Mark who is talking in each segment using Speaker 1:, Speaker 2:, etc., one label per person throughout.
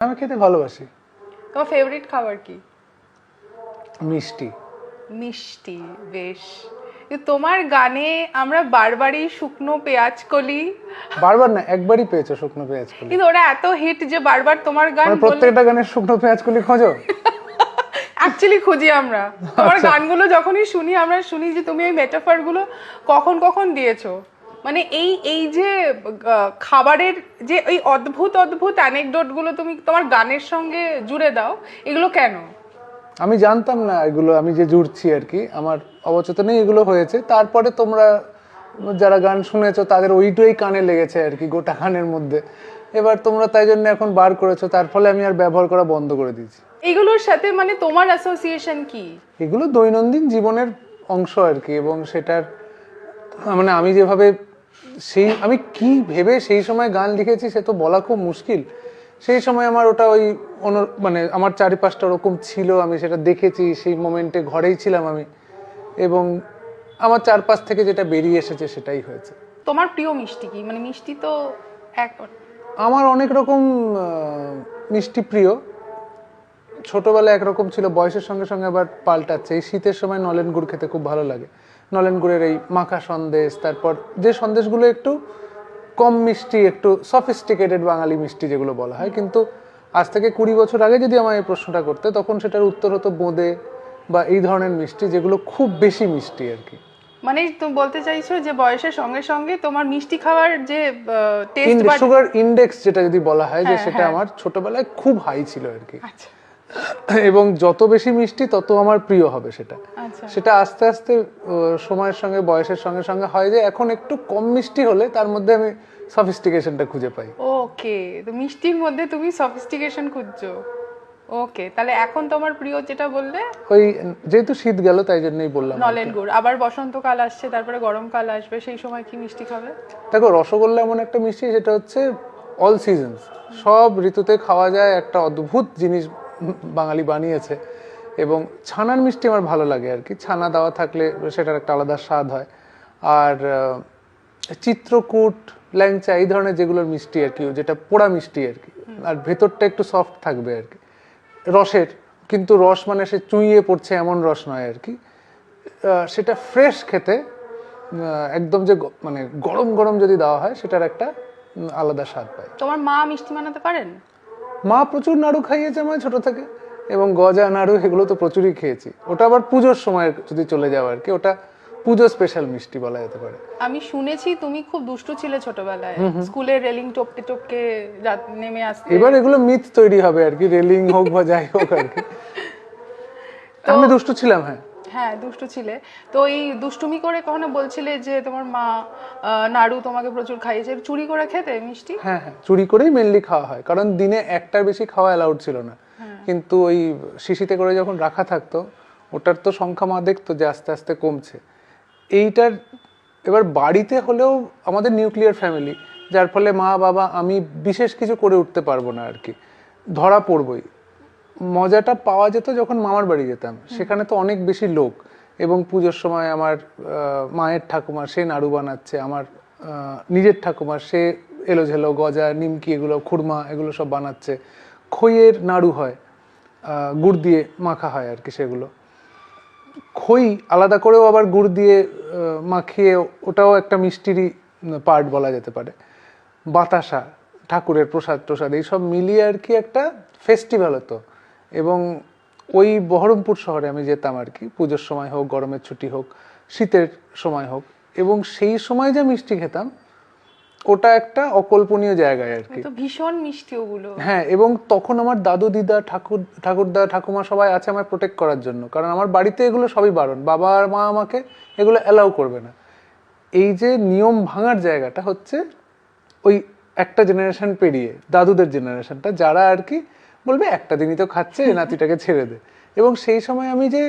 Speaker 1: আমি খেতে ভালোবাসি।
Speaker 2: তোমার ফেভারিট খাবার কি?
Speaker 1: মিষ্টি।
Speaker 2: মিষ্টি বেশ। তোমার গানে আমরা বারবারই শুকনো পেঁয়াজ কলি।
Speaker 1: বারবার না একবারই পেয়েছ শুকনো পেঁয়াজ কলি।
Speaker 2: কিন্তু ওরা এত হিট যে বারবার তোমার গান
Speaker 1: মানে প্রত্যেকটা গানের শুকনো পেঁয়াজ কলি খোঁজো?
Speaker 2: অ্যাকচুয়ালি খুঁজি আমরা। তোমার গানগুলো যখনই শুনি আমরা শুনি যে তুমি এই মেটাফারগুলো কখন কখন দিয়েছ। মানে এই এই যে খাবারের যে এই অদ্ভুত অদ্ভুত অ্যানেকডোটগুলো তুমি তোমার গানের সঙ্গে জুড়ে দাও এগুলো কেন?
Speaker 1: আমি জানতাম না এগুলো আমি যে জুড়ছি আর কি আমার অবচেতনেই এগুলো হয়েছে। তারপরে তোমরা যারা গান শুনেছো তাদের ওইটাই কানে লেগেছে আর কি গোটা গানের মধ্যে। এবার তোমরা তাই জন্য এখন বার করেছ তার ফলে আমি আর ব্যবহার করা বন্ধ করে দিয়েছি।
Speaker 2: এগুলোর সাথে মানে তোমার অ্যাসোসিয়েশন কি?
Speaker 1: এগুলো দৈনন্দিন জীবনের অংশ আর কি এবং সেটার মানে আমি যেভাবে সেই আমি কি ভেবে সেই সময় গান লিখেছি সে তো বলা খুব মুশকিল। সেই সময় আমার ওটা ওই মানে আমার চারিপাশটা ওরকম ছিল আমি সেটা দেখেছি সেই মোমেন্টে ঘরেই ছিলাম আমি। এবং আমার চারপাশ থেকে যেটা বেরিয়ে এসেছে সেটাই হয়েছে।
Speaker 2: তোমার প্রিয় মিষ্টি কি? মানে মিষ্টি তো এক
Speaker 1: আমার অনেক রকম মিষ্টি প্রিয়। ছোটবেলায় একরকম ছিল বয়সের সঙ্গে সঙ্গে আবার পাল্টাচ্ছে। এই শীতের সময় নলেন গুড় খেতে খুব ভালো লাগে। নলেন গুড়ের এই মাখা সন্দেশ তারপর যে সন্দেশগুলো একটু কম মিষ্টি একটু সফিস্টিকেটেড বাঙালি মিষ্টি যেগুলো বলা হয় কিন্তু আজ থেকে কুড়ি বছর আগে যদি আমার এই প্রশ্নটা করতে তখন সেটার উত্তর হতো বোঁদে বা এই ধরনের মিষ্টি যেগুলো খুব বেশি মিষ্টি আর কি।
Speaker 2: মানে তুমি বলতে চাইছো যে বয়সের সঙ্গে সঙ্গে তোমার মিষ্টি খাওয়ার যে টেস্ট
Speaker 1: সুগার ইন্ডেক্স যেটা যদি বলা হয় যে
Speaker 2: হ্যাঁ,
Speaker 1: সেটা
Speaker 2: হ্যাঁ।
Speaker 1: আমার ছোটবেলায় খুব হাই ছিল আর কি।
Speaker 2: আচ্ছা।
Speaker 1: এবং যত বেশি মিষ্টি তত আমার প্রিয় হবে সেটা।
Speaker 2: আচ্ছা।
Speaker 1: সেটা আস্তে আস্তে সময়ের সঙ্গে বয়সের সঙ্গে সঙ্গে হয় যে এখন একটু কম মিষ্টি হলে তার মধ্যে আমি সফিস্টিকেশনটা খুঁজে পাই।
Speaker 2: ওকে তো মিষ্টির মধ্যে তুমি সফিস্টিকেশন খুঁজছো। ওকে তাহলে এখন তোমার প্রিয় যেটা বললে?
Speaker 1: ওই যেহেতু শীত গেল তাই জন্যই বললাম
Speaker 2: নলেন গুড়। আবার বসন্তকাল আসছে তারপরে গরমকাল আসবে সেই সময় কি মিষ্টি খাবে?
Speaker 1: দেখো রসগোল্লা এমন একটা মিষ্টি যেটা হচ্ছে অল সিজনস সব ঋতুতে খাওয়া যায় একটা অদ্ভুত জিনিস বাঙালি বানিয়েছে এবং ছানার মিষ্টি আমার ভালো লাগে আর কি। ছানা দেওয়া থাকলে সেটার একটা আলাদা স্বাদ হয়। আর চিত্রকূট, ল্যাংচা এই ধরনের যেগুলোর মিষ্টি আর কি, যেটা পোড়া মিষ্টি আর কি। আর ভেতরটা একটু সফট থাকবে আর কি। রসের, কিন্তু রস মানে সে চুইয়ে পড়ছে এমন রস নয় আর কি। সেটা ফ্রেশ খেতে একদম যে মানে গরম গরম যদি দেওয়া হয়, সেটার একটা আলাদা স্বাদ পায়।
Speaker 2: তোমার মা মিষ্টি বানাতে পারেন?
Speaker 1: মা প্রচুর নাড়ু খাইয়েছে আমায় ছোট থেকে এবং গজা নাড়ু এগুলো তো প্রচুরই খেয়েছি। ওটা আবার পুজোর সময় যদি চলে যাও আর কি ওটা পুজো স্পেশাল মিষ্টি বলা যেতে পারে।
Speaker 2: আমি শুনেছি তুমি খুব দুষ্টু ছিলে ছোটবেলায়। স্কুলে রেলিং টপকে টপকে রাত নেমে আসতে
Speaker 1: এবার এগুলো মিথ তৈরি হবে আর কি রেলিং হোক বা যাই হোক আর কি। আমি দুষ্টু ছিলাম হ্যাঁ।
Speaker 2: হ্যাঁ দুষ্টু ছিলে। তো এই দুষ্টুমি করে কখনো বলছিলে যে তোমার মা নাড়ু তোমাকে প্রচুর খাইয়েছে? চুরি করে খেতে মিষ্টি?
Speaker 1: হ্যাঁ হ্যাঁ চুরি করেই মেনলি খাওয়া হয়। কারণ দিনে একটার বেশি খাওয়া অ্যালাউড ছিল না। কিন্তু ওই শিশিতে করে যখন রাখা থাকতো ওটার তো সংখ্যা মা দেখতো যে আস্তে আস্তে কমছে। এইটার এবার বাড়িতে হলেও আমাদের নিউক্লিয়ার ফ্যামিলি যার ফলে মা বাবা আমি বিশেষ কিছু করে উঠতে পারব না আর কি। ধরা পড়বই। মজাটা পাওয়া যেত যখন মামার বাড়ি যেতাম। সেখানে তো অনেক বেশি লোক এবং পুজোর সময় আমার মায়ের ঠাকুমা সে নাড়ু বানাচ্ছে আমার নিজের ঠাকুমা সে এলো ঝেলো গজা নিমকি এগুলো খুরমা এগুলো সব বানাচ্ছে। খইয়ের নাড়ু হয় গুড় দিয়ে মাখা হয় আর কি সেগুলো। খই আলাদা করেও আবার গুড় দিয়ে মাখিয়ে ওটাও একটা মিষ্টিরই পার্ট বলা যেতে পারে। বাতাসা ঠাকুরের প্রসাদ প্রসাদ এইসব মিলিয়ে আর কি একটা ফেস্টিভ্যাল হতো। এবং ওই বহরমপুর শহরে আমি যেতাম আর কি। পুজোর সময় হোক গরমের ছুটি হোক শীতের সময় হোক। এবং সেই সময় যে মিষ্টি খেতাম ওটা একটা অকল্পনীয় জায়গায় আর কি।
Speaker 2: তো ভীষণ মিষ্টি ওগুলো।
Speaker 1: হ্যাঁ এবং তখন আমার দাদু দিদা ঠাকুর ঠাকুরদা ঠাকুমা সবাই আছে আমায় প্রোটেক্ট করার জন্য। কারণ আমার বাড়িতে এগুলো সবই বারণ। বাবা আর মা আমাকে এগুলো অ্যালাউ করবে না। এই যে নিয়ম ভাঙার জায়গাটা হচ্ছে ওই একটা জেনারেশন পেরিয়ে দাদুদের জেনারেশনটা যারা আর কি বলবে একটা দিনই তো খাচ্ছে নাতিটাকে ছেড়ে দে। এবং সেই সময় আমি যে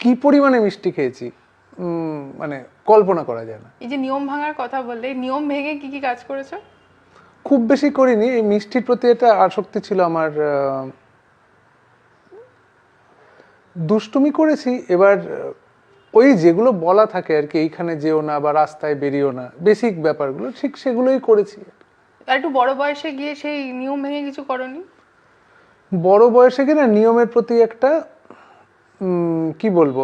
Speaker 1: কি পরিমাণে মিষ্টি খেয়েছি মানে কল্পনা করা যায় না।
Speaker 2: এই যে নিয়ম ভাঙার কথা বললে নিয়ম ভেঙে কি কি কাজ করেছ?
Speaker 1: খুব বেশি করিনি এই মিষ্টির প্রতি একটা আসক্তি ছিল আমার দুষ্টুমি করেছি। এবার ওই যেগুলো বলা থাকে আর কি এইখানে যেও না বা রাস্তায় বেরিয়েও না বেসিক ব্যাপারগুলো ঠিক সেগুলোই করেছি।
Speaker 2: আর একটু বড় বয়সে গিয়ে সেই নিয়ম ভেঙে কিছু করনি?
Speaker 1: বড় বয়সে কিনা নিয়মের প্রতি একটা কি বলব?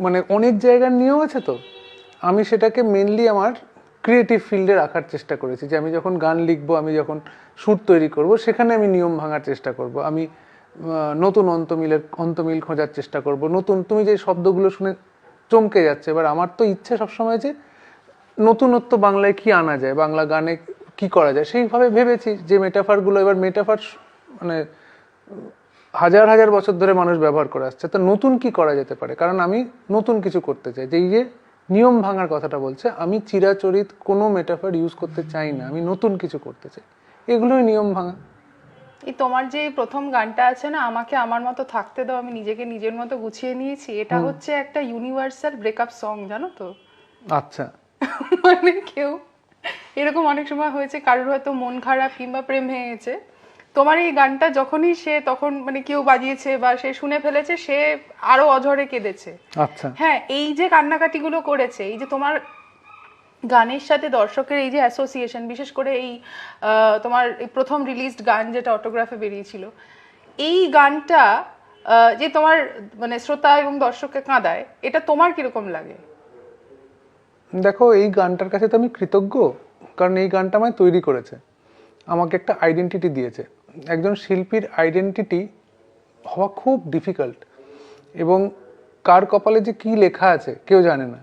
Speaker 1: মানে অনেক জায়গার নিয়ম আছে তো। আমি সেটাকে মেনলি আমার ক্রিয়েটিভ ফিল্ডে রাখার চেষ্টা করেছি। যে আমি যখন গান লিখব, আমি যখন সুর তৈরি করব, সেখানে আমি নিয়ম ভাঙার চেষ্টা করব। আমি নতুন অন্তমিলের, অন্তমিল খোঁজার চেষ্টা করব। নতুন, তুমি যে শব্দগুলো শুনে চমকে যাচ্ছে, এবার আমার তো ইচ্ছে সবসময় যে নতুনত্ব বাংলায় কি আনা যায়, বাংলা গানে কি করা যায়, সেইভাবে ভেবেছি যে মেটাফারগুলো, এবার মেটাফার মানে হাজার হাজার বছর ধরে মানুষ ব্যবহার করে আসছে। তো নতুন কি করা যেতে পারে? কারণ আমি নতুন কিছু করতে চাই। যে এই যে নিয়ম ভাঙার কথাটা বলছে আমি চিরাচরিত কোনো মেটাফার ইউজ করতে চাই না। আমি নতুন কিছু করতে চাই। এগুলোই নিয়ম ভাঙা।
Speaker 2: এই তোমার যে প্রথম গানটা আছে না আমাকে আমার মতো থাকতে দাও আমি নিজেকে নিজের মতো গুছিয়ে নিয়েছি এটা হচ্ছে একটা ইউনিভার্সাল ব্রেকআপ সং জানো তো?
Speaker 1: আচ্ছা।
Speaker 2: মানে কেউ এরকম অনেক সময় হয়েছে কারোর হয়তো মন খারাপ কিংবা প্রেম ভেঙেছে। তোমার এই গানটা যখনই সে তখন মানে কেউ বাজিয়েছে বা সে শুনে ফেলেছে সে আরও অঝরে কেঁদেছে।
Speaker 1: আচ্ছা।
Speaker 2: হ্যাঁ এই যে কান্নাকাটিগুলো করেছে এই যে তোমার গানের সাথে দর্শকের এই যে অ্যাসোসিয়েশন বিশেষ করে এই তোমার এই প্রথম রিলিজড গান যেটা অটোগ্রাফে বেরিয়েছিল এই গানটা যে তোমার মানে শ্রোতা এবং দর্শককে কাঁদায় এটা তোমার কীরকম লাগে?
Speaker 1: দেখো এই গানটার কাছে তো আমি কৃতজ্ঞ কারণ এই গানটা আমায় তৈরি করেছে। আমাকে একটা আইডেন্টিটি দিয়েছে। একজন শিল্পীর আইডেন্টিটি হওয়া খুব ডিফিকাল্ট এবং কার কপালে যে কি লেখা আছে কেউ জানে না।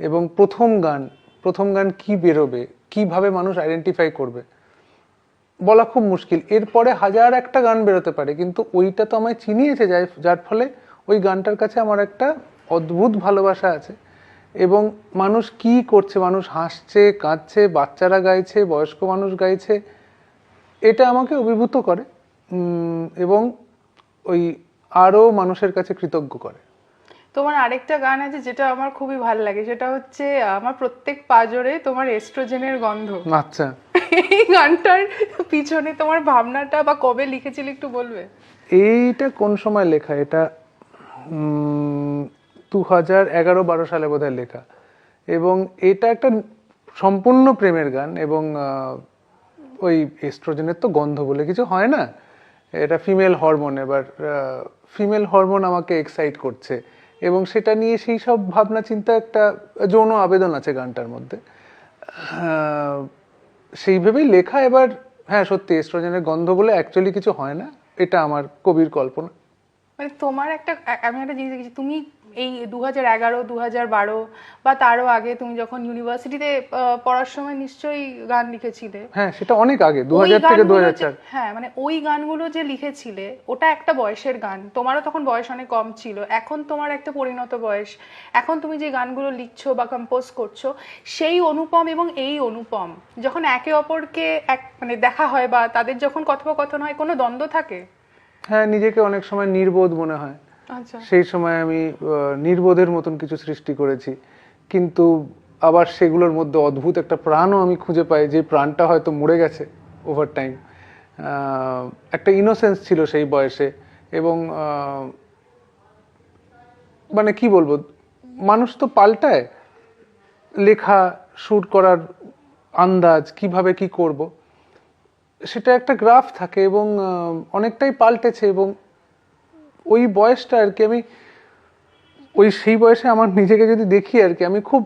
Speaker 1: এবং প্রথম গান প্রথম গান কি বেরোবে, কীভাবে মানুষ আইডেন্টিফাই করবে, বলা খুব মুশকিল। এরপরে হাজার একটা গান বেরোতে পারে, কিন্তু ওইটা তো আমায় চিনিয়েছে যার যার ফলে ওই গানটার কাছে আমার একটা অদ্ভুত ভালোবাসা আছে। এবং মানুষ কি করছে, মানুষ হাসছে, কাঁদছে, বাচ্চারা গাইছে, বয়স্ক মানুষ গাইছে এটা আমাকে অভিভূত করে এবং ওই আরও মানুষের কাছে কৃতজ্ঞ করে।
Speaker 2: তোমার আরেকটা গান আছে যেটা আমার খুবই ভালো লাগে সেটা হচ্ছে আমার প্রত্যেক পাজরে তোমার এস্ট্রোজেনের গন্ধ।
Speaker 1: আচ্ছা।
Speaker 2: এই গানটার পিছনে তোমার ভাবনাটা বা কবে লিখেছিলে একটু বলবে?
Speaker 1: এইটা কোন সময় লেখা? এটা দু হাজার এগারো বারো সালে বোধহয় লেখা। এবং এটা একটা সম্পূর্ণ প্রেমের গান এবং ওই এস্ট্রোজেনের তো গন্ধ বলে কিছু হয় না। এটা ফিমেল হরমোন, এবার ফিমেল হরমোন আমাকে এক্সাইট করছে। এবং সেটা নিয়ে সেই সব ভাবনা চিন্তা একটা যৌন আবেদন আছে গানটার মধ্যে। সেইভাবেই লেখা এবার হ্যাঁ সত্যি এস্ট্রোজেনের গন্ধ বলে অ্যাকচুয়ালি কিছু হয় না। এটা আমার কবির কল্পনা।
Speaker 2: মানে তোমার একটা আমি একটা জিনিস দেখেছি, তুমি এই দু হাজার এগারো দু হাজার বারো বা তারও আগে তুমি যখন ইউনিভার্সিটিতে পড়ার সময় নিশ্চয়ই গান লিখেছিলে।
Speaker 1: হ্যাঁ সেটা অনেক আগে দু হাজার থেকে দু হাজার চার।
Speaker 2: হ্যাঁ মানে ওই গানগুলো যে লিখেছিলে ওটা একটা বয়সের গান। তোমারও তখন বয়স অনেক কম ছিল। এখন তোমার একটা পরিণত বয়স। এখন তুমি যে গানগুলো লিখছো বা কম্পোজ করছ সেই অনুপম এবং এই অনুপম যখন একে অপরকে এক মানে দেখা হয় বা তাদের যখন কথোপকথন হয় কোনো দ্বন্দ্ব থাকে?
Speaker 1: হ্যাঁ নিজেকে অনেক সময় নির্বোধ মনে হয়। সেই সময় আমি নির্বোধের মতন কিছু সৃষ্টি করেছি। কিন্তু আবার সেগুলোর মধ্যে অদ্ভুত একটা প্রাণও আমি খুঁজে পাই, যে প্রাণটা হয়তো মরে গেছে ওভার টাইম একটা ইনোসেন্স ছিল সেই বয়সে এবং মানে কি বলব, মানুষ তো পাল্টায়। লেখা, শুট করার আন্দাজ, কীভাবে কি করব? সেটা একটা গ্রাফ থাকে এবং অনেকটাই পাল্টেছে এবং ওই বয়সটা আর কি আমি, ওই সেই বয়সে আমার নিজেকে যদি দেখি আর কি, আমি খুব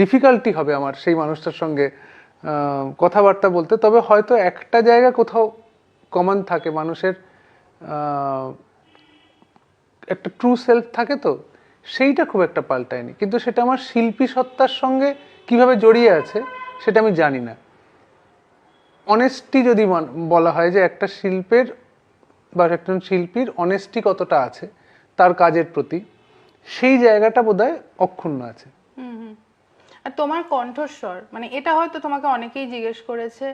Speaker 1: ডিফিকাল্টি হবে আমার সেই মানুষটার সঙ্গে কথাবার্তা বলতে। তবে হয়তো একটা জায়গা কোথাও কমন থাকে মানুষের একটা ট্রু সেলফ থাকে তো, সেইটা খুব একটা পাল্টায়নি। কিন্তু সেটা আমার শিল্পী সত্তার সঙ্গে কীভাবে জড়িয়ে আছে, সেটা আমি জানি না। অনেস্টি যদি বলা হয় যে একটা শিল্পের বা একজন শিল্পীর অনেস্টি কতটা আছে, তার কাজের প্রতি, সেই জায়গাটা বোধহয় অক্ষুণ্ণ আছে।
Speaker 2: আর তোমার কণ্ঠস্বর মানে এটা হয়তো তোমাকে অনেকেই জিজ্ঞেস করেছে,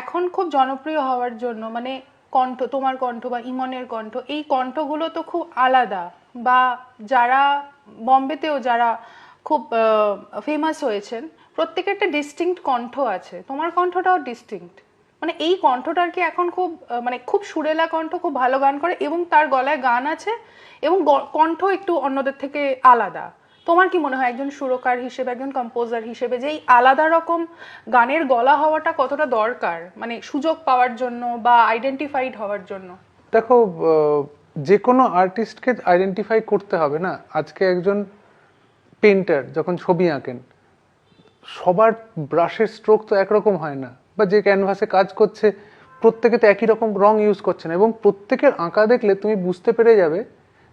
Speaker 2: এখন খুব জনপ্রিয় হওয়ার জন্য মানে কণ্ঠ, তোমার কণ্ঠ বা ইমনের কণ্ঠ, এই কণ্ঠগুলো তো খুব আলাদা, বা যারা বম্বেতেও যারা খুব ফেমাস হয়েছেন, প্রত্যেকের একটা ডিস্টিংক্ট কণ্ঠ আছে, তোমার কণ্ঠটাও ডিস্টিংক্ট মানে এই কণ্ঠটার কি এখন খুব মানে খুব সুরেলা কণ্ঠ, খুব ভালো গান করে এবং তার গলায় গান আছে এবং কণ্ঠ একটু অন্যদের থেকে আলাদা। তোমার কি মনে হয় একজন সুরকার হিসেবে, একজন কম্পোজার হিসেবে যে এই আলাদা রকম গানের গলা হওয়াটা কতটা দরকার? মানে সুযোগ পাওয়ার জন্য বা আইডেন্টিফাইড হওয়ার জন্য।
Speaker 1: দেখো যে কোনো আর্টিস্টকে আইডেন্টিফাই করতে হবে না। আজকে একজন পেন্টার যখন ছবি আঁকেন, সবার ব্রাশের স্ট্রোক তো একরকম হয় না। বা যে ক্যানভাসে কাজ করছে, প্রত্যেকে তো একই রকম রং ইউজ করছে না। এবং প্রত্যেকের আঁকা দেখলে তুমি বুঝতে পেরে যাবে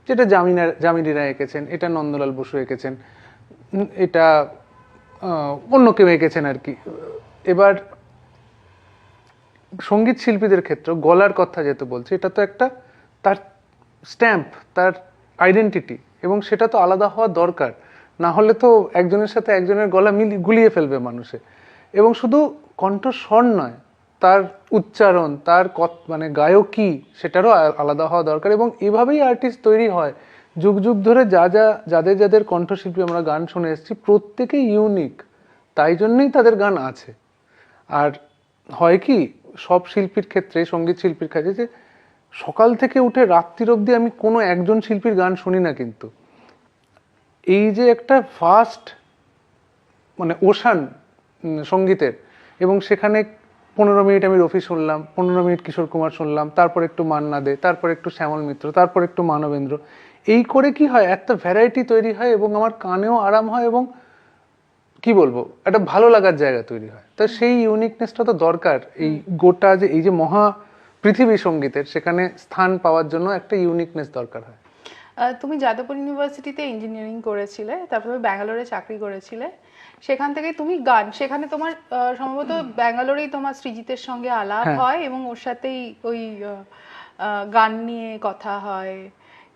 Speaker 1: যে এটা জামিনা, জামিনীরা এঁকেছেন, এটা নন্দলাল বসু এঁকেছেন, এটা অন্য কেউ এঁকেছেন আর কি। এবার সংগীত শিল্পীদের ক্ষেত্রে গলার কথা যেহেতু বলছি, এটা তো একটা তার স্ট্যাম্প তার আইডেন্টিটি এবং সেটা তো আলাদা হওয়া দরকার। না হলে তো একজনের সাথে একজনের গলা মিলি, গুলিয়ে ফেলবে মানুষে। এবং শুধু কণ্ঠস্বর নয়, তার উচ্চারণ, তার মানে গায়কী, সেটারও আলাদা হওয়া দরকার এবং এভাবেই আর্টিস্ট তৈরি হয়। যুগ যুগ ধরে যা যা, যাদের যাদের কণ্ঠশিল্পী আমরা গান শুনে এসেছি, প্রত্যেকেই ইউনিক তাই জন্যই তাদের গান আছে। আর হয় কি, সব শিল্পীর ক্ষেত্রে, সংগীত শিল্পীর কাছে যে সকাল থেকে উঠে রাত্রির অবধি আমি কোনো একজন শিল্পীর গান শুনি না কিন্তু। এই যে একটা ফাস্ট মানে ওশান সঙ্গীতের এবং সেখানে পনেরো মিনিট আমি রফি শুনলাম পনেরো মিনিট কিশোর কুমার শুনলাম তারপর একটু মান্না দে তারপর একটু শ্যামল মিত্র তারপর একটু মানবেন্দ্র। এই করে কি হয়? একটা ভ্যারাইটি তৈরি হয় এবং আমার কানেও আরাম হয় এবং কি বলব? একটা ভালো লাগার জায়গা তৈরি হয়। তো সেই ইউনিকনেসটা তো দরকার। এই গোটা যে এই যে মহা পৃথিবী সঙ্গীতের সেখানে স্থান পাওয়ার জন্য একটা ইউনিকনেস দরকার হয়।
Speaker 2: তুমি যাদবপুর ইউনিভার্সিটিতে ইঞ্জিনিয়ারিং করেছিলে তারপরে ব্যাঙ্গালোরে চাকরি করেছিলে। সেখান থেকে তুমি গান। সেখানে তোমার সম্ভবত ব্যাঙ্গালোরেই তোমার সৃজিতের সঙ্গে আলাপ
Speaker 1: হ্যাঁ।
Speaker 2: হয় এবং ওর সাথেই ওই গান নিয়ে কথা হয়।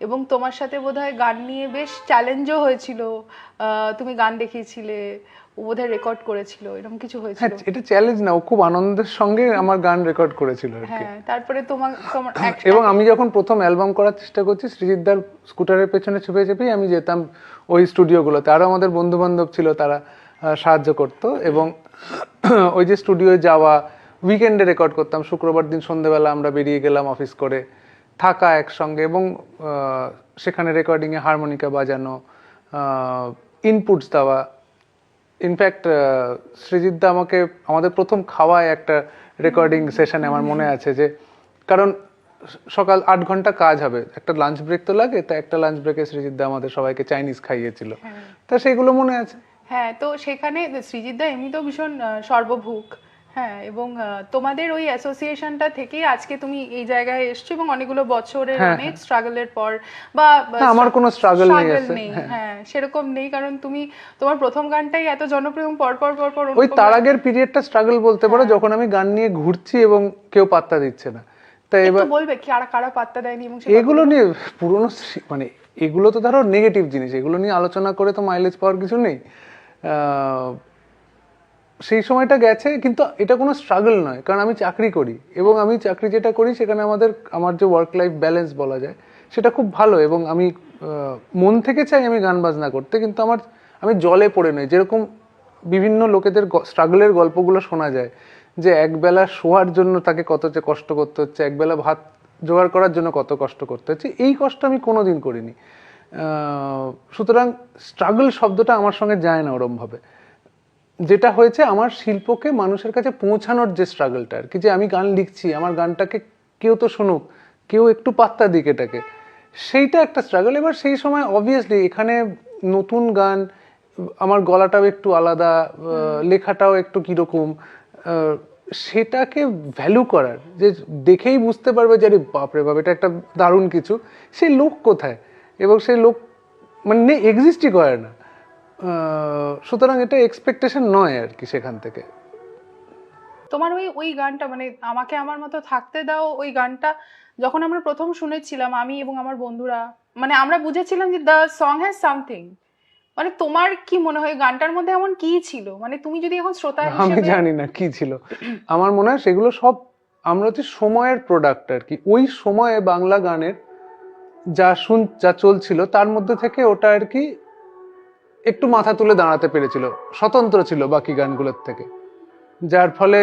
Speaker 2: এবং তোমার সাথে বোধহয় গান নিয়ে বেশ চ্যালেঞ্জও হয়েছিল। তুমি গান দেখিয়েছিলে ও বোধহয় রেকর্ড করেছিল এরকম কিছু
Speaker 1: হ্যাঁ
Speaker 2: হয়েছিল
Speaker 1: এটা চ্যালেঞ্জ না ও খুব আনন্দের সঙ্গে আমার গান রেকর্ড করেছিল আর কি।
Speaker 2: হ্যাঁ তারপরে তোমার তোমার
Speaker 1: এবং আমি যখন প্রথম অ্যালবাম করার চেষ্টা করছি সৃজিতদার স্কুটারের পেছনে চেপে চেপেই আমি যেতাম ওই স্টুডিওগুলোতে আরও আমাদের বন্ধু বান্ধব ছিল তারা। সাহায্য করতো এবং ওই যে স্টুডিওয়ে যাওয়া উইকেন্ডে রেকর্ড করতাম শুক্রবার দিন সন্ধ্যেবেলা আমরা বেরিয়ে গেলাম অফিস করে থাকা একসঙ্গে এবং সেখানে রেকর্ডিংয়ে হারমোনিকা বাজানো ইনপুটস দেওয়া। ইনফ্যাক্ট সৃজিতদা আমাকে আমাদের প্রথম খাওয়ায় একটা রেকর্ডিং সেশনে আমার মনে আছে যে কারণ সকাল আট ঘণ্টা কাজ হবে একটা লাঞ্চ ব্রেক তো লাগে তা একটা লাঞ্চ ব্রেকে সৃজিতদা আমাদের সবাইকে চাইনিজ খাইয়েছিল। তা সেগুলো মনে আছে?
Speaker 2: হ্যাঁ তো সেখানে সৃজিতদা এমনিতেও ভীষণ আহ, সর্বভুক হ্যাঁ এবং তোমাদের ওই অ্যাসোসিয়েশনটা থেকেই আজকে তুমি এই জায়গায় এসছো এবং অনেকগুলো বছরের
Speaker 1: হ্যাঁ,
Speaker 2: অনেক স্ট্রাগলের পর বা
Speaker 1: আমার কোনো struggle নেই হ্যাঁ।
Speaker 2: হ্যাঁ সেরকম নেই কারণ তুমি তোমার প্রথম গানটাই এত জনপ্রিয় পর পর পর পর
Speaker 1: ওই তার আগের পিরিয়ডটা স্ট্রাগল বলতে পারো যখন আমি গান নিয়ে ঘুরছি এবং কেউ পাত্তা দিচ্ছে না। তাই এবার
Speaker 2: বলবে কি আর কারা পাত্তা দেয়নি এবং
Speaker 1: এগুলো নিয়ে পুরনো মানে এগুলো তো ধরো নেগেটিভ জিনিস এগুলো নিয়ে আলোচনা করে তো মাইলেজ পাওয়ার কিছু নেই। সেই সময়টা গেছে, কিন্তু এটা কোনো স্ট্রাগল নয়, কারণ আমি চাকরি করি এবং আমি চাকরি যেটা করি সেখানে আমাদের, আমার যে ওয়ার্ক লাইফ ব্যালেন্স বলা যায়, সেটা খুব ভালো এবং আমি মন থেকে চাই আমি গান বাজনা করতে, কিন্তু আমার, আমি জলে পড়ে নই। যেরকম বিভিন্ন লোকেদের স্ট্রাগলের গল্পগুলো শোনা যায়, যে একবেলা শোয়ার জন্য তাকে কত যে কষ্ট করতে হচ্ছে, একবেলা ভাত জোগাড় করার জন্য কত কষ্ট করতে হচ্ছে, এই কষ্ট আমি কোনোদিন করিনি। সুতরাং স্ট্রাগল শব্দটা আমার সঙ্গে যায় না ওরমভাবে। যেটা হয়েছে আমার শিল্পকে মানুষের কাছে পৌঁছানোর যে স্ট্রাগলটা আর কি যে আমি গান লিখছি আমার গানটাকে কেউ তো শুনুক কেউ একটু পাত্তা দিক এটাকে সেইটা একটা স্ট্রাগল এবার সেই সময় অবভিয়াসলি এখানে নতুন গান আমার গলাটাও একটু আলাদা লেখাটাও একটু কীরকম সেটাকে ভ্যালু করার যে দেখেই বুঝতে পারবে যে আরে বাপরে বাপ এটা একটা দারুণ কিছু। সে লোক কোথায়? এবং সেই লোক মানে এক্সিস্টই করে না। সুতরাং এটা এক্সপেকটেশন নয় আর কি সেখান থেকে।
Speaker 2: তোমার ওই ওই গানটা মানে আমাকে আমার মতো থাকতে দাও ওই গানটা যখন আমরা প্রথম শুনেছিলাম আমি এবং আমার বন্ধুরা মানে আমরা বুঝেছিলাম যে দ্য সং হ্যাজ সামথিং মানে তোমার কি মনে হয় গানটার মধ্যে এমন কি ছিল? মানে তুমি যদি এখন শ্রোতা
Speaker 1: আমি জানি না কি ছিল। আমার মনে হয় সেগুলো সব আমরা হচ্ছে সময়ের প্রোডাক্ট আর কি। ওই সময়ে বাংলা গানের যা শুন, যা চলছিল, তার মধ্যে থেকে ওটা আর কি একটু মাথা তুলে দাঁড়াতে পেরেছিল, স্বতন্ত্র ছিল বাকি গানগুলোর থেকে। যার ফলে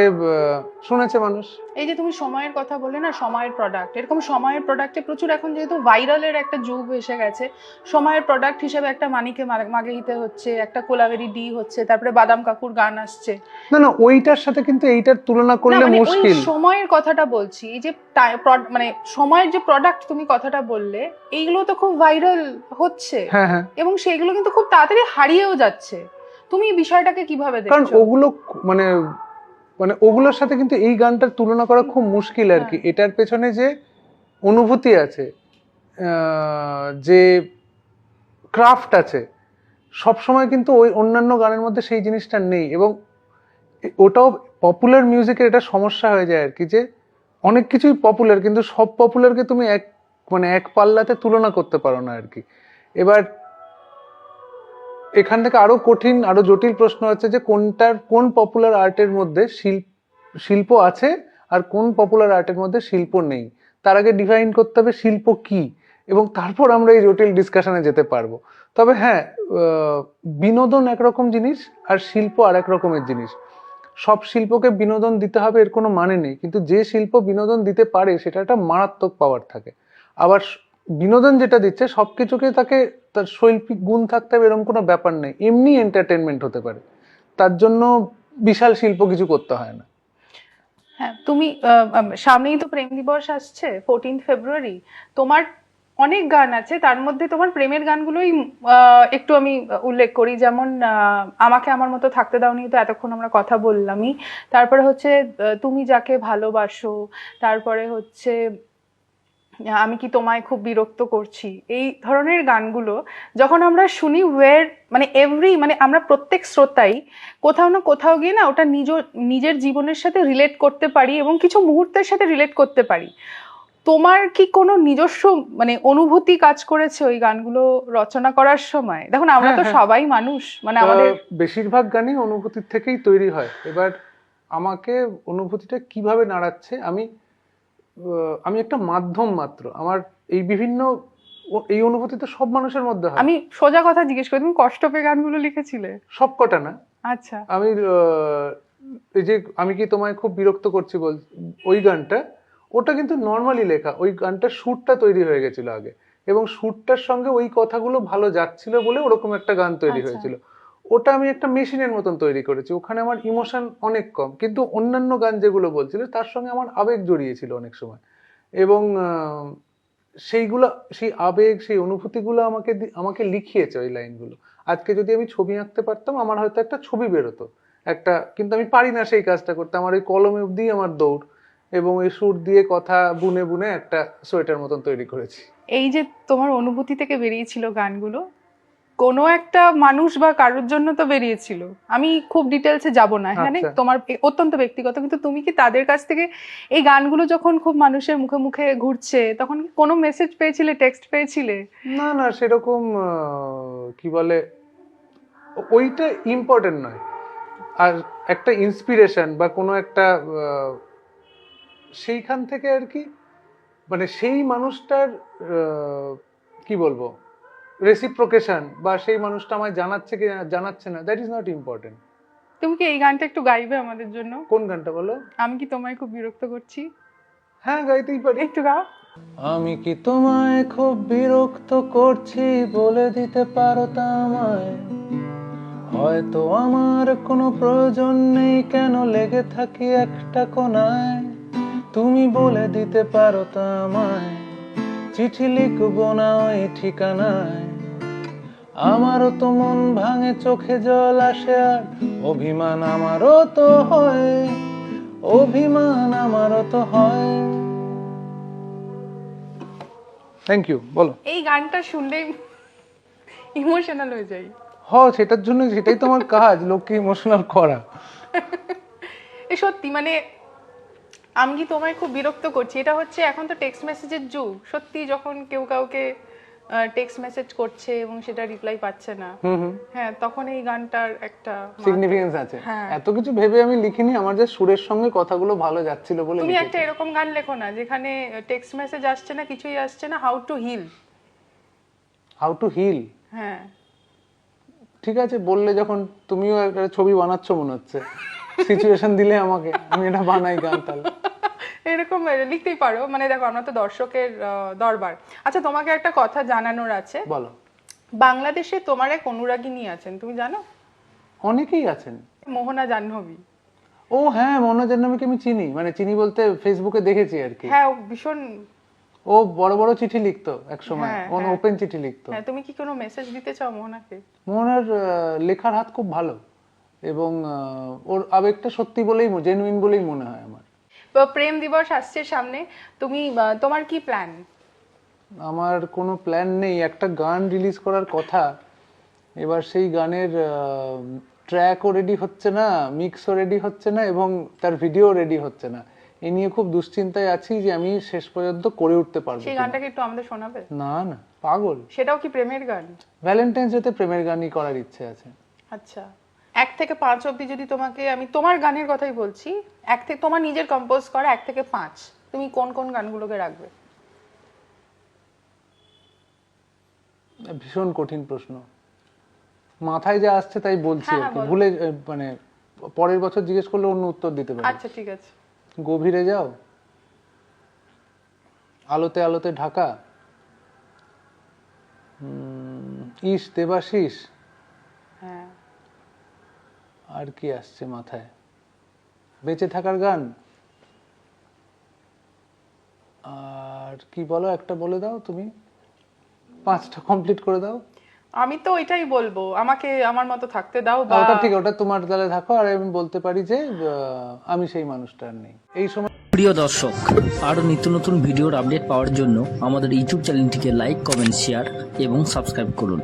Speaker 1: শুনেছে মানুষ।
Speaker 2: এই যে তুমি সময়ের কথা বললে না সময়ের প্রোডাক্ট এরকম সময়ের প্রোডাক্টে প্রচুর এখন যেহেতু ভাইরালের একটা যুগ এসে গেছে সময়ের প্রোডাক্ট হিসেবে একটা মানিকে মাগে হিতে হচ্ছে একটা কোলাবেরি ডি হচ্ছে তারপরে বাদাম কাকুর গান আসছে।
Speaker 1: না না ওইটার সাথে কিন্তু এইটার তুলনা করলে
Speaker 2: মানে
Speaker 1: মুশকিল।
Speaker 2: সময়ের কথাটা বলছি এই যে মানে সময়ের যে প্রোডাক্ট তুমি কথাটা বললে এইগুলো তো খুব ভাইরাল হচ্ছে।
Speaker 1: হ্যাঁ হ্যাঁ।
Speaker 2: এবং সেইগুলো কিন্তু খুব তাড়াতাড়ি হারিয়েও যাচ্ছে। তুমি বিষয়টাকে কীভাবে
Speaker 1: কারণ ওগুলো মানে মানে ওগুলোর সাথে কিন্তু এই গানটার তুলনা করা খুব মুশকিল আর কি।
Speaker 2: হ্যাঁ।
Speaker 1: এটার পেছনে যে অনুভূতি আছে যে ক্রাফট আছে সব সময় কিন্তু ওই অন্যান্য গানের মধ্যে সেই জিনিসটা নেই এবং ওটাও পপুলার মিউজিকের এটা সমস্যা হয়ে যায় আর কি যে অনেক কিছুই পপুলার কিন্তু সব পপুলারকে তুমি এক মানে এক পাল্লাতে তুলনা করতে পারো না আর কি। এবার এখান থেকে আরও কঠিন, আরও জটিল প্রশ্ন আছে যে কোনটার, কোন পপুলার আর্টের মধ্যে শিল্প শিল্প আছে আর কোন পপুলার আর্টের মধ্যে শিল্প নেই। তার আগে ডিফাইন করতে হবে শিল্প কি এবং তারপর আমরা এই জটিল ডিসকাশনে যেতে পারব। তবে হ্যাঁ বিনোদন একরকম জিনিস আর শিল্প আর এক রকমের জিনিস। সব শিল্পকে বিনোদন দিতে হবে এর কোনো মানে নেই, কিন্তু যে শিল্প বিনোদন দিতে পারে সেটা একটা মারাত্মক পাওয়ার থাকে। আবার বিনোদন যেটা দিচ্ছে, সবকিছুকে তাকে, তার শৈল্পিক গুণ থাকতে হবে, এরকম কোনো ব্যাপার নেই। এমনি এন্টারটেনমেন্ট হতে পারে। তার জন্য বিশাল শিল্প কিছু করতে হয় না।
Speaker 2: হ্যাঁ তুমি সামনেই তো প্রেম দিবস আসছে ফোরটিন ফেব্রুয়ারি তোমার অনেক গান আছে, তার মধ্যে তোমার প্রেমের গানগুলোই একটু আমি উল্লেখ করি। যেমন আমাকে আমার মতো থাকতে দাও নিয়ে তো এতক্ষণ আমরা কথা বললামই। তারপরে হচ্ছে তুমি যাকে ভালোবাসো, তারপরে হচ্ছে আমি কি তোমায় খুব বিরক্ত করছি? এই ধরনের গানগুলো যখন আমরা শুনি ওয়ের মানে এভরি মানে আমরা প্রত্যেক শ্রোতাই কোথাও না কোথাও গিয়ে না ওটা নিজ নিজের জীবনের সাথে রিলেট করতে পারি এবং কিছু মুহূর্তের সাথে রিলেট করতে পারি। তোমার কি কোনো নিজস্ব মানে অনুভূতি কাজ করেছে ওই গানগুলো রচনা করার সময়? দেখুন আমরা তো
Speaker 1: হ্যাঁ, হ্যাঁ।
Speaker 2: সবাই মানুষ মানে আমাদের
Speaker 1: বেশিরভাগ গানই অনুভূতির থেকেই তৈরি হয়। এবার আমাকে অনুভূতিটা কীভাবে নাড়াচ্ছে আমি আমি একটা মাধ্যম মাত্র। আমার এই বিভিন্ন এই অনুভূতি তো সব মানুষের মধ্যে হয়।
Speaker 2: আমি সোজা কথা জিজ্ঞেস করি তুমি কষ্ট পেয়ে গানগুলো লিখেছিলে?
Speaker 1: সব কটা না।
Speaker 2: আচ্ছা।
Speaker 1: আমি এই যে আমি কি তোমায় খুব বিরক্ত করছি বল ওই গানটা ওটা কিন্তু নর্মালি লেখা। ওই গানটার সুরটা তৈরি হয়ে গেছিল আগে। এবং সুরটার সঙ্গে ওই কথাগুলো ভালো যাচ্ছিল বলে ওরকম একটা গান তৈরি
Speaker 2: আচ্ছা।
Speaker 1: হয়েছিল। ওটা আমি একটা মেশিনের মতন তৈরি করেছি। ওখানে আমার ইমোশন অনেক কম। কিন্তু অন্যান্য গান যেগুলো বলছিল, তার সঙ্গে আমার আবেগ জড়িয়েছিল অনেক সময়। এবং সেইগুলো, সেই আবেগ, সেই অনুভূতিগুলো আমাকে আমাকে লিখিয়েছে ওই লাইনগুলো। আজকে যদি আমি ছবি আঁকতে পারতাম, আমার হয়তো একটা ছবি বেরোতো। একটা, কিন্তু আমি পারি না সেই কাজটা করতে। আমার ওই কলমে অব্দি আমার দৌড় এবং ওই সুর দিয়ে কথা বুনে বুনে একটা সোয়েটার মতন তৈরি করেছি।
Speaker 2: এই যে তোমার অনুভূতি থেকে বেরিয়েছিল গানগুলো কোনো একটা মানুষ বা কারোর জন্য তো বেরিয়েছিল। আমি খুব ডিটেলসে যাব না। হ্যাঁ
Speaker 1: আচ্ছা।
Speaker 2: তোমার অত্যন্ত ব্যক্তিগত কিন্তু তুমি কি তাদের কাছ থেকে এই গানগুলো যখন খুব মানুষের মুখে মুখে ঘুরছে তখন কি কোনো মেসেজ পেয়েছিলে টেক্সট পেয়েছিলে?
Speaker 1: না না সেরকম কি বলে ওইটা ইম্পর্টেন্ট নয়। আর একটা ইন্সপিরেশন বা কোনো একটা সেইখান থেকে আর কি মানে সেই মানুষটার কি বলব রেসিপ্রোকেশন বা সেই মানুষটা আমায় জানাচ্ছে কি জানাচ্ছে না দ্যাট ইজ নট ইম্পর্টেন্ট
Speaker 2: তুমি কি এই গানটা একটু গাইবে আমাদের জন্য?
Speaker 1: কোন গানটা বলো?
Speaker 2: আমি কি তোমায় খুব বিরক্ত করছি?
Speaker 1: হ্যাঁ গাইতেই পারি।
Speaker 2: একটু গাও।
Speaker 1: আমি কি তোমায় খুব বিরক্ত করছি বলে দিতে পারো তা আমায়? হয়তো আমার কোনো প্রয়োজন নেই কেন লেগে থাকি একটা কোনায়? তুমি বলে দিতে পারো তা আমায়। চিঠি লিখব না ওই ঠিকানায়? আমারও তো মন ভাঙে চোখে জল আসে আর অভিমান আমারও তো হয় অভিমান আমারও তো হয়। থ্যাংক ইউ বলো।
Speaker 2: এই গানটা শুনলেই ইমোশনাল হয়ে যাই।
Speaker 1: হ সেটার জন্য সেটাই তোমার কাজ লোককে ইমোশনাল করা।
Speaker 2: এ সত্যি মানে আমি কি তোমায় খুব বিরক্ত করছি? এটা হচ্ছে এখন তো টেক্সট মেসেজের যুগ। সত্যি যখন কেউ কাউকে টেক্সট মেসেজ করছে এবং সেটা রিপ্লাই পাচ্ছে না। হ্যাঁ তখন এই গানটার একটা
Speaker 1: সিগনিফিকেন্স আছে।
Speaker 2: হ্যাঁ।
Speaker 1: এত কিছু ভেবে আমি লিখিনি আমার যে সুরের সঙ্গে কথাগুলো ভালো যাচ্ছিল বলে
Speaker 2: তুমি একটা এরকম গান লেখো না যেখানে টেক্সট মেসেজ আসছে না কিছুই আসছে না how to heal
Speaker 1: how to heal
Speaker 2: হ্যাঁ।
Speaker 1: ঠিক আছে বললে যখন তুমিও একটা ছবি বানাচ্ছ মনে হচ্ছে। সিচুয়েশন দিলে আমাকে আমি এটা বানাই গান তাহলে।
Speaker 2: এরকম লিখতেই পারো। মানে দেখো আমরা তো দর্শকের দরবার। আচ্ছা তোমাকে একটা কথা জানানোর আছে।
Speaker 1: বলো।
Speaker 2: বাংলাদেশে তোমার এক অনুরাগিনী আছেন তুমি জানো?
Speaker 1: অনেকেই আছেন।
Speaker 2: মোহনা জাহ্নবী।
Speaker 1: ও হ্যাঁ মনোজান্নবীকে আমি চিনি। মানে চিনি বলতে ফেসবুকে দেখেছি আর কি।
Speaker 2: হ্যাঁ ও ভীষণ
Speaker 1: ও বড় বড় চিঠি লিখতো এক সময় ও। ওপেন চিঠি লিখতো।
Speaker 2: হ্যাঁ তুমি কি কোনো মেসেজ দিতে চাও মোহনাকে?
Speaker 1: মোহনার লেখার হাত খুব ভালো। এবং ওর আবেগটা সত্যি বলেই জেনুইন বলেই মনে হয় আমার।
Speaker 2: প্রেম দিবস আসছে সামনে তুমি তোমার কি প্ল্যান
Speaker 1: আমার কোনো প্ল্যান নেই। একটা গান রিলিজ করার কথা। এবার সেই গানের ট্র্যাকও রেডি হচ্ছে না মিক্সও রেডি হচ্ছে না এবং তার ভিডিও রেডি হচ্ছে না। এ নিয়ে খুব দুশ্চিন্তায় আছি যে আমি শেষ পর্যন্ত করে উঠতে পারব
Speaker 2: সেই গানটাকে একটু আমাদের শোনাবে?
Speaker 1: না না পাগল।
Speaker 2: সেটাও কি প্রেমের গান?
Speaker 1: ভ্যালেন্টাইন্স ডেতে প্রেমের গানই করার ইচ্ছে আছে।
Speaker 2: আচ্ছা। এক থেকে পাঁচ অবধি যদি তোমাকে আমি তোমার গানের কথাই বলছি এক থেকে তোমার নিজের কম্পোজ করা এক থেকে পাঁচ। তুমি কোন কোন গানগুলোকে রাখবে?
Speaker 1: ভীষণ কঠিন প্রশ্ন। মাথায় যা আসছে তাই বলছি
Speaker 2: হ্যাঁ,
Speaker 1: আর কি।
Speaker 2: হ্যাঁ,
Speaker 1: ভুলে মানে পরের বছর জিজ্ঞেস করলে অন্য উত্তর দিতে পারি।
Speaker 2: আচ্ছা ঠিক আছে।
Speaker 1: গভীরে যাও। আলোতে আলোতে ঢাকা। উম, ইস দেবাশিস। আর কি আসছে মাথায়? বেঁচে থাকার গান? আর কি বলো একটা বলে দাও তুমি। পাঁচটা কমপ্লিট করে দাও।
Speaker 2: আমি তো ওইটাই বলব আমাকে আমার মতো থাকতে দাও বা
Speaker 1: ওটা ঠিক ওটা তোমার তাহলে থাকো। আর আমি বলতে পারি যে আমি সেই মানুষটা আর নেই। এই সময়
Speaker 3: প্রিয় দর্শক আরও নিত্য নতুন ভিডিওর আপডেট পাওয়ার জন্য আমাদের ইউটিউব চ্যানেলটিকে লাইক কমেন্ট শেয়ার এবং সাবস্ক্রাইব করুন।